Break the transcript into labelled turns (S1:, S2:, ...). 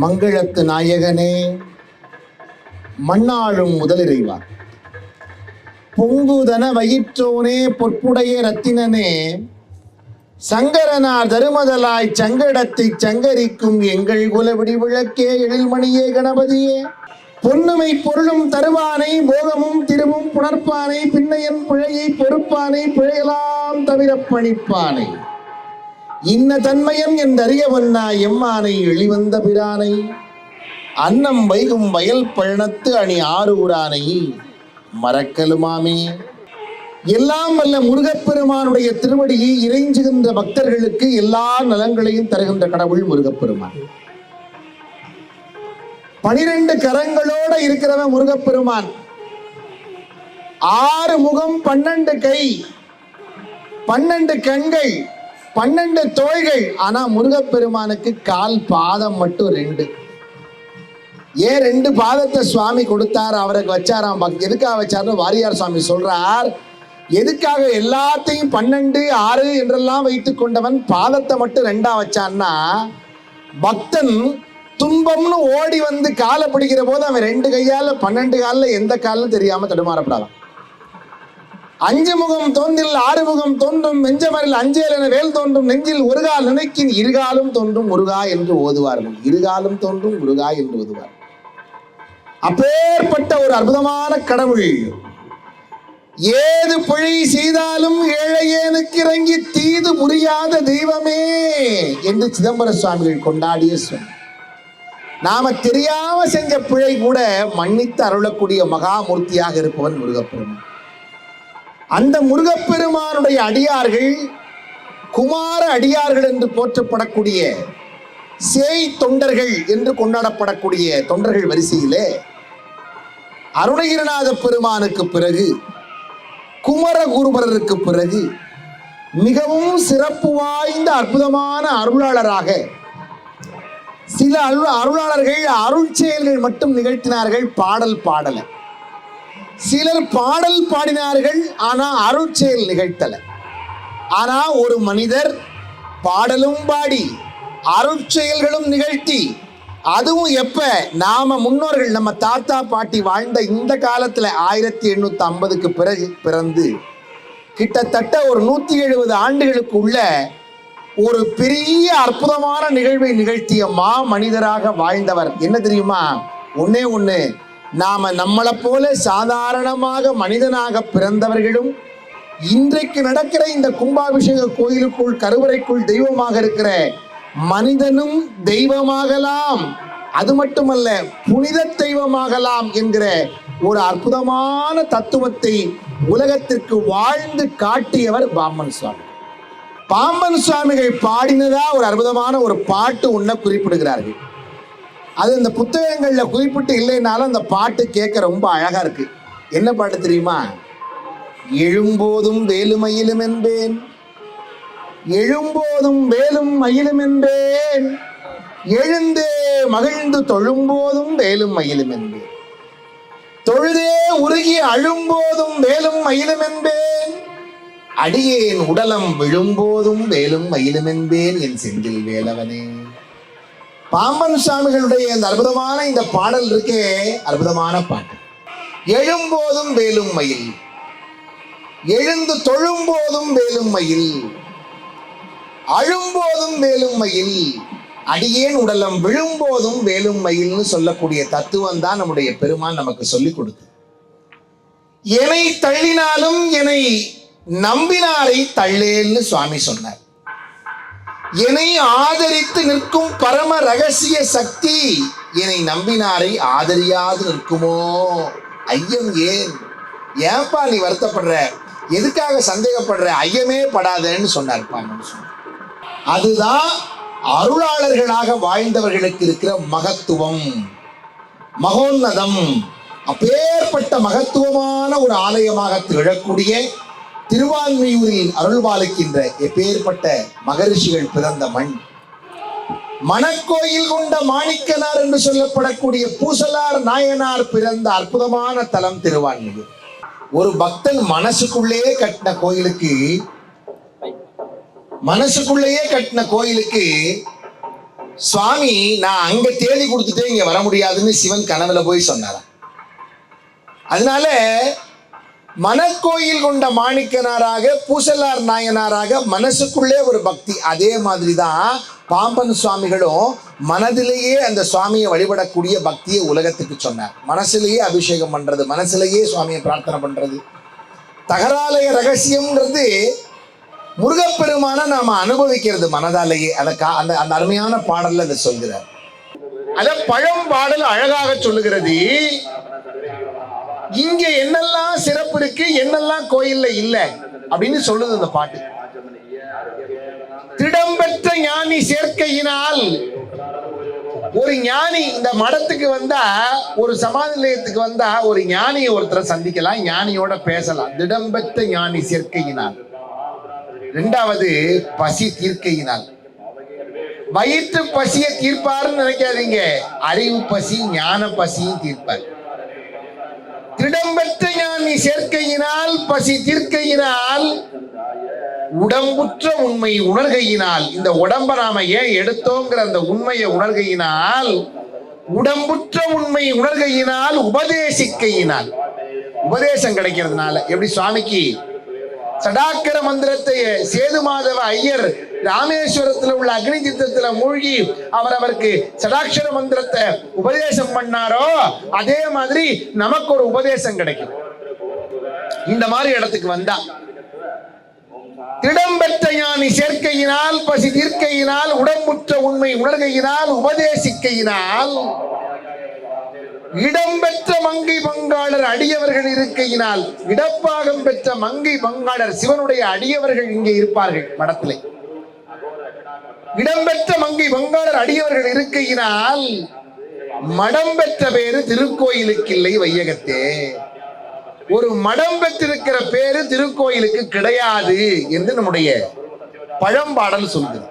S1: மங்களத்து நாயகனே மண்ணாளும் முதலிறைவா. பொங்குதன வயிற்றோனே பொற்புடைய ரத்தினனே சங்கரனார் தருமதலாய் சங்கடத்தை சங்கரிக்கும் எங்கள் குலவிடி விளக்கே எழில்மணியே கணபதியே. பொன்னுமை பொருளும் தருவானை போகமும் திருமும் புணர்ப்பானை பின்னையன் பிழையை பொறுப்பானை பிழையலாம் தவிர பணிப்பானை. இன்ன தன்மையன் என்றறியவன்னா எம்மானை எளிவந்த பிரானை. அன்னம் வைகும் வயல் பழனத்து அணி ஆறு ஆரூரானை மறக்கலுமாமே. எல்லாம் வல்ல முருகப்பெருமானுடைய திருவடியை இறைஞ்சுகின்ற பக்தர்களுக்கு எல்லா நலங்களையும் தருகின்ற கடவுள் முருகப்பெருமான். பனிரெண்டு கரங்களோட இருக்கிறவன் முருகப்பெருமான். ஆறு முகம் பன்னெண்டு கை பன்னெண்டு கண்கள் பன்னெண்டு தோள்கள் ஆனா முருகப்பெருமானுக்கு கால் பாதம் மட்டும் ரெண்டு. ஏன் ரெண்டு பாதத்தை சுவாமி கொடுத்தார்? அவருக்கு வச்சாராம் எதுக்காக வச்சார்னு வாரியார் சுவாமி சொல்றார். எதுக்காக எல்லாத்தையும் பன்னெண்டு ஆறு என்றெல்லாம் வைத்துக் கொண்டவன் பாதத்தை மட்டும் ரெண்டா வச்சான்னா பக்தன் துன்பம்னு ஓடி வந்து காலை பிடிக்கிற போது அவன் ரெண்டு கையால பன்னெண்டு காலில் எந்த காலிலும் தெரியாம தடுமாறப்படாதான். அஞ்சு முகம் தோன்றில் ஆறு முகம் தோன்றும் நெஞ்சமரில் அஞ்சேல் என வேல் தோன்றும் நெஞ்சில் ஒருகால் நினைக்கின் இருகாலும் தோன்றும் முருகா என்று ஓதுவார்கள். இருகாலும் தோன்றும் முருகா என்று ஓதுவார் அப்பேற்பட்ட ஒரு அற்புதமான கடவுள். ஏது பொழி செய்தாலும் ஏழையேனுக்கு இறங்கி தீது புரியாத தெய்வமே என்று சிதம்பர சுவாமிகள் கொண்டாடிய சொல் நாம தெரியாம செஞ்ச பிழை கூட மன்னித்து அருளக்கூடிய மகாமூர்த்தியாக இருப்பவன் முருகப்பெருமான். அந்த முருகப்பெருமானுடைய அடியார்கள் குமார அடியார்கள் என்று போற்றப்படக்கூடிய சேய் தொண்டர்கள் என்று கொண்டாடப்படக்கூடிய தொண்டர்கள் வரிசையிலே அருணகிரிநாத பெருமானுக்கு பிறகு குமரகுருபரருக்கு பிறகு மிகவும் சிறப்பு வாய்ந்த அற்புதமான அருளாளராக சில அருள் அருளாளர்கள் அருள் செயல்கள் மட்டும் நிகழ்த்தினார்கள் பாடல் பாடலை. சிலர் பாடல் பாடினார்கள் ஆனா அருள் செயல் நிகழ்த்தல. ஆனா ஒரு மனிதர் பாடலும் பாடி அருட்செயல்களும் நிகழ்த்தி அதுவும் எப்ப நாம முன்னோர்கள் நம்ம தாத்தா பாட்டி வாழ்ந்த இந்த காலத்துல ஆயிரத்தி எண்ணூத்தி ஐம்பதுக்கு பிறகு பிறந்து கிட்டத்தட்ட ஒரு நூத்தி எழுபது ஆண்டுகளுக்கு உள்ள ஒரு பெரிய அற்புதமான நிகழ்வை நிகழ்த்திய மா மனிதராக வாழ்ந்தவர். என்ன தெரியுமா? ஒன்னே ஒன்று நாம நம்மளை போல சாதாரணமாக மனிதனாக பிறந்தவர்களும் இன்றைக்கு நடக்கிற இந்த கும்பாபிஷேக கோயிலுக்குள் கருவறைக்குள் தெய்வமாக இருக்கிற மனிதனும் தெய்வமாகலாம். அது மட்டுமல்ல புனித தெய்வமாகலாம் என்கிற ஒரு அற்புதமான தத்துவத்தை உலகத்திற்கு வாழ்ந்து காட்டியவர் பாம்பன் சுவாமி. பாம்பன் சுவாமிகள் பாடினதா ஒரு அற்புதமான ஒரு பாட்டு ஒன்றை குறிப்பிடுகிறார்கள். அது இந்த புத்தகங்களில் குறிப்பிட்டு இல்லைனாலும் அந்த பாட்டு கேட்க ரொம்ப அழகா இருக்கு. என்ன பாட்டு தெரியுமா? எழும்போதும் வேலுமயிலும் என்பேன். எழும்போதும் வேலும் மயிலும் என்பேன். எழுந்தே மகிழ்ந்து தொழும்போதும் வேலும் மயிலும் என்பேன். தொழுதே உருகி அழும்போதும் வேலும் மயிலும் என்பேன். அடியேன் உடலம் விழும்போதும் வேலும் மயிலும் என்பேன் என் செந்தில் வேலவனே. பாம்பன் சுவாமிகளுடைய இந்த அற்புதமான இந்த பாடல் இருக்கே அற்புதமான பாட்டு. எழும்போதும் வேலும் மயில். எழுந்து தொழும்போதும் வேலும் மயில். அழும்போதும் வேலும் மயில். அடியேன் உடலம் விழும்போதும் வேலும் மயில்னு சொல்லக்கூடிய தத்துவம் தான் நம்முடைய பெருமான் நமக்கு சொல்லிக் கொடுத்து. என்னை தள்ளினாலும் என்னை நம்பினாரை தள்ளேன்னு சுவாமி சொன்னார். என்னை ஆதரித்து நிற்கும் பரம ரகசிய சக்தி. என்னை நம்பினாரை ஆதரியாது நிற்குமோ? ஐயம் ஏன்? ஏன்பா நீ வருத்தப்படுற? எதுக்காக சந்தேகப்படுற? ஐயமே படாதேன்னு சொன்னார் அதுதான் அருளாளர்களாக வாழ்ந்தவர்களுக்கு இருக்கிற மகத்துவம். மகோன்னதம். அப்பேற்பட்ட மகத்துவமான ஒரு ஆலயமாக திகழக்கூடிய திருவான்மையூரில் அருள்பாலிக்கின்ற எப்பேற்பட்ட மகரிஷிகள் பிறந்த மண். மணக்கோயில் கொண்ட மாணிக்கனார் என்று சொல்லப்படக்கூடிய பூசலார் நாயனார் பிறந்த அற்புதமான தலம் திருவான்மையூர். ஒரு பக்தன் மனசுக்குள்ளேயே கட்டின கோயிலுக்கு மனசுக்குள்ளேயே கட்டின கோயிலுக்கு சுவாமி நான் அங்க தேடி கொடுத்துட்டு இங்க வர முடியாதுன்னு சிவன் கனவுல போய் சொன்னாராம். அதனால மனக்கோயில் கொண்ட மாணிக்கனாராக பூசலார் நாயனாராக மனசுக்குள்ளே ஒரு பக்தி. அதே மாதிரி தான் பாம்பன் சுவாமிகளும் மனதிலேயே அந்த சுவாமியை வழிபடக்கூடிய பக்தியை உலகத்துக்கு சொன்னார். மனசுலயே அபிஷேகம் பண்றது மனசுலயே சுவாமியை பிரார்த்தனை பண்றது. தகராலய ரகசியம்ன்றது முருகப்பெருமான நாம அனுபவிக்கிறது மனதாலேயே. அதை கா அந்த அந்த அருமையான பாடல்ல அதை சொல்கிறார். அத பழம் பாடல் அழகாக சொல்லுகிறது. இங்க என்னெல்லாம் சிறப்பு இருக்கு என்னெல்லாம் கோயில்ல இல்ல அப்படின்னு சொல்லுது இந்த பாட்டு. திடம்பெற்ற ஞானி சேர்க்கையினால் ஒரு ஞானி இந்த மடத்துக்கு வந்தா ஒரு சமாதி நிலையத்துக்கு வந்தா ஒரு ஞானியை ஒருத்தரை சந்திக்கலாம் ஞானியோட பேசலாம். திடம்பெற்ற ஞானி சேர்க்கையினால். ரெண்டாவது பசி தீர்க்கையினால். வயிற்று பசியை தீர்ப்பாருன்னு நினைக்காதீங்க. அறிவு பசி ஞான பசியும் தீர்ப்பார். திடம்பெற்ற ஞானி சேர்க்கையினால் பசி தீர்க்கையினால் உடம்புற்ற உண்மை உணர்கையினால் இந்த உடம்ப நாம ஏன் எடுத்தோங்கிற அந்த உண்மையை உணர்கையினால் உடம்புற்ற உண்மை உணர்கையினால் உபதேசிக்கையினால். உபதேசம் கிடைக்கிறதுனால. எப்படி சுவாமிக்கு? சடாக்கர மந்திரத்தை சேது மாதவ ஐயர் ராமேஸ்வரத்துல உள்ள அக்னி சித்தத்துல மூழ்கி அவர் அவருக்கு சடாட்சர மந்திரத்தை உபதேசம் பண்ணாரோ அதே மாதிரி நமக்கு ஒரு உபதேசம் கிடைக்கும். இந்த மாதிரி இடத்துக்கு வந்தா. திடம்பெற்ற ஞானி சேர்க்கையினால் பசி தீர்க்கையினால் உடம்புற்ற உண்மை உணர்கையினால் உபதேசிக்கையினால் இடம்பெற்ற மங்கை பங்காளர் அடியவர்கள் இருக்கையினால் இடப்பாகம் பெற்ற மங்கை பங்காளர் சிவனுடைய அடியவர்கள் இங்கே இருப்பார்கள் மடத்திலே. இடம்பெற்ற மங்கை வங்காளர் அடியவர்கள் இருக்கையினால் மடம் பெற்ற பேரு திருக்கோயிலுக்கு இல்லை வையகத்தே. ஒரு மடம் பெற்றிருக்கிற பேரு திருக்கோயிலுக்கு கிடையாது என்று நம்முடைய பழம்பாடல் சொல்கிறது.